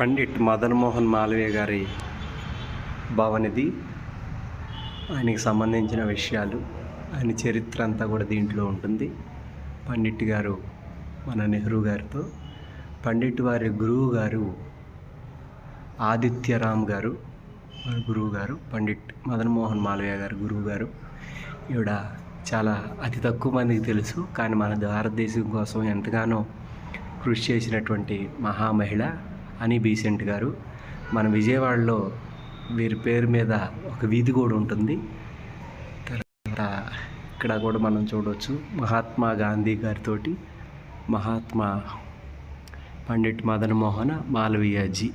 పండిట్ మదన్ మోహన్ మాలవీయ గారి భవనిది ఆయనకి సంబంధించిన విషయాలు ఆయన చరిత్ర అంతా కూడా దీంట్లో ఉంటుంది. పండిట్ గారు మన నెహ్రూ గారితో పండిట్ వారి గురువు గారు ఆదిత్యరామ్ గారు వారి గురువు గారు పండిట్ మదన్ మోహన్ మాలవీయ గారు గురువు గారు. ఈవిడ చాలా అతి తక్కువ మందికి తెలుసు కానీ మన భారతదేశం కోసం ఎంతగానో కృషి చేసినటువంటి మహామహిళ. అని బీసెంట్ గారు. మన విజయవాడలో వీరి పేరు మీద ఒక వీధి కూడా ఉంటుంది. తర్వాత ఇక్కడ కూడా మనం చూడవచ్చు మహాత్మా గాంధీ గారితోటి మహాత్మా పండిట్ మదన్ మోహన మాలవీయాజీ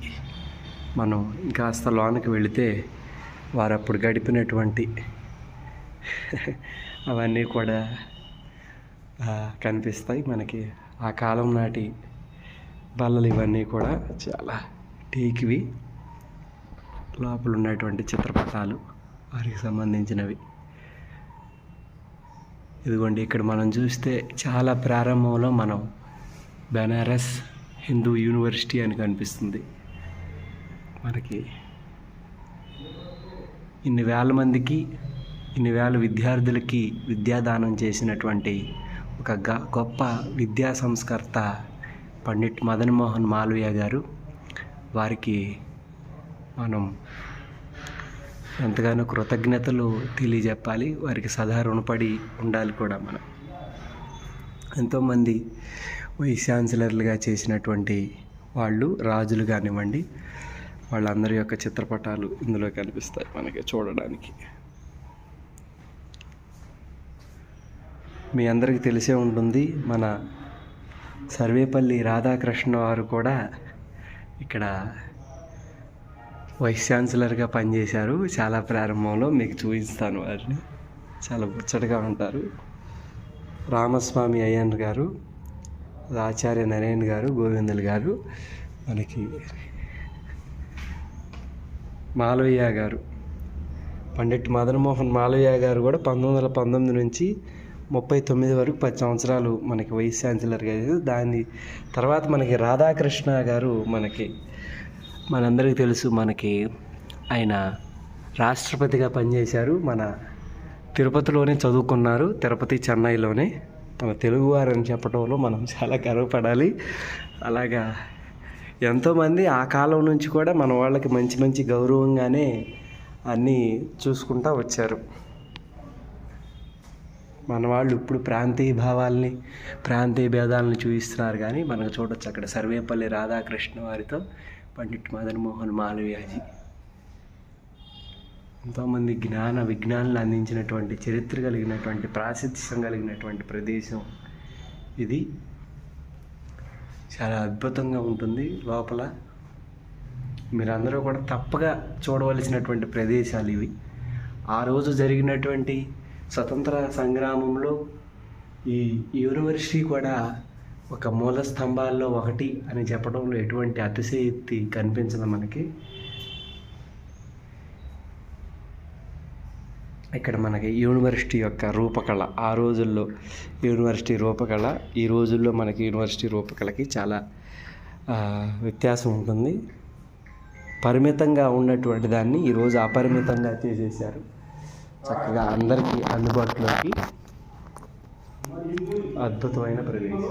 మనం ఇంకా లోనికి వెళితే వారు అప్పుడు గడిపినటువంటి అవన్నీ కూడా కనిపిస్తాయి మనకి. ఆ కాలం నాటి బల్లలు ఇవన్నీ కూడా చాలా టేకివి. లోపల ఉన్నటువంటి చిత్రపటాలు వారికి సంబంధించినవి. ఇదిగోండి ఇక్కడ మనం చూస్తే చాలా ప్రారంభంలో మనం బెనారస్ హిందూ యూనివర్సిటీ అని కనిపిస్తుంది. మనకి ఇన్ని వేల మందికి ఇన్ని వేల విద్యార్థులకి విద్యాదానం చేసినటువంటి ఒక గొప్ప విద్యా సంస్కర్త పండిట్ మదన్ మోహన్ మాలవీయ గారు వారికి మనం ఎంతగానో కృతజ్ఞతలు తెలియజెప్పాలి. వారికి సదా రుణపడి ఉండాలి కూడా మనం. ఎంతోమంది వైస్ ఛాన్సలర్లుగా చేసినటువంటి వాళ్ళు రాజులు కానివ్వండి వాళ్ళందరి యొక్క చిత్రపటాలు ఇందులో కనిపిస్తాయి మనకి చూడడానికి. మీ అందరికీ తెలిసే ఉంటుంది మన సర్వేపల్లి రాధాకృష్ణ వారు కూడా ఇక్కడ వైస్ ఛాన్సలర్గా పనిచేశారు. చాలా ప్రారంభంలో మీకు చూపిస్తాను వారిని. చాలా ముచ్చటగా ఉంటారు. రామస్వామి అయ్యన్ గారు ఆచార్య నరేన్ గారు గోవిందులు గారు మనకి మాలవయ్య గారు పండిట్ మదన్మోహన్ మాలవయ్య గారు కూడా పంతొమ్మిది వందల పంతొమ్మిది నుంచి ముప్పై తొమ్మిది వరకు పది సంవత్సరాలు మనకి వైస్ ఛాన్సలర్గా చేశారు దాని తర్వాత మనకి రాధాకృష్ణ గారు మనకి మనందరికీ తెలుసు మనకి ఆయన రాష్ట్రపతిగా పనిచేశారు. మన తిరుపతిలోనే చదువుకున్నారు. తిరుపతి చెన్నైలోనే. మన తెలుగువారని చెప్పడంలో మనం చాలా గర్వపడాలి. అలాగా ఎంతోమంది ఆ కాలం నుంచి కూడా మన వాళ్ళకి మంచి మంచి గౌరవంగానే అన్నీ చూసుకుంటా వచ్చారు. మన వాళ్ళు ఇప్పుడు ప్రాంతీయ భావాల్ని ప్రాంతీయ భేదాలను చూపిస్తున్నారు కానీ మనకు చూడొచ్చు అక్కడ సర్వేపల్లి రాధాకృష్ణ వారితో పండిట్ మదన్ మోహన్ మాలవ్యాజీ. ఎంతోమంది జ్ఞాన విజ్ఞానాలు అందించినటువంటి చరిత్ర కలిగినటువంటి ప్రాశస్త్యం కలిగినటువంటి ప్రదేశం ఇది. చాలా అద్భుతంగా ఉంటుంది లోపల. మీరందరూ కూడా తప్పగా చూడవలసినటువంటి ప్రదేశాలు ఇవి. ఆ రోజు జరిగినటువంటి స్వతంత్ర సంగ్రామంలో ఈ యూనివర్సిటీ కూడా ఒక మూల స్తంభాల్లో ఒకటి అని చెప్పడంలో ఎటువంటి అతిశయక్తి కనిపించదు మనకి. ఇక్కడ మనకి యూనివర్సిటీ యొక్క రూపకళ ఆ రోజుల్లో యూనివర్సిటీ రూపకళ ఈ రోజుల్లో మనకి యూనివర్సిటీ రూపకళకి చాలా వ్యత్యాసం ఉంటుంది. పరిమితంగా ఉన్నటువంటి దాన్ని ఈరోజు అపరిమితంగా చేసేసారు చక్కగా అందరికీ అందుబాటులోకి అద్భుతమైన ప్రదేశం.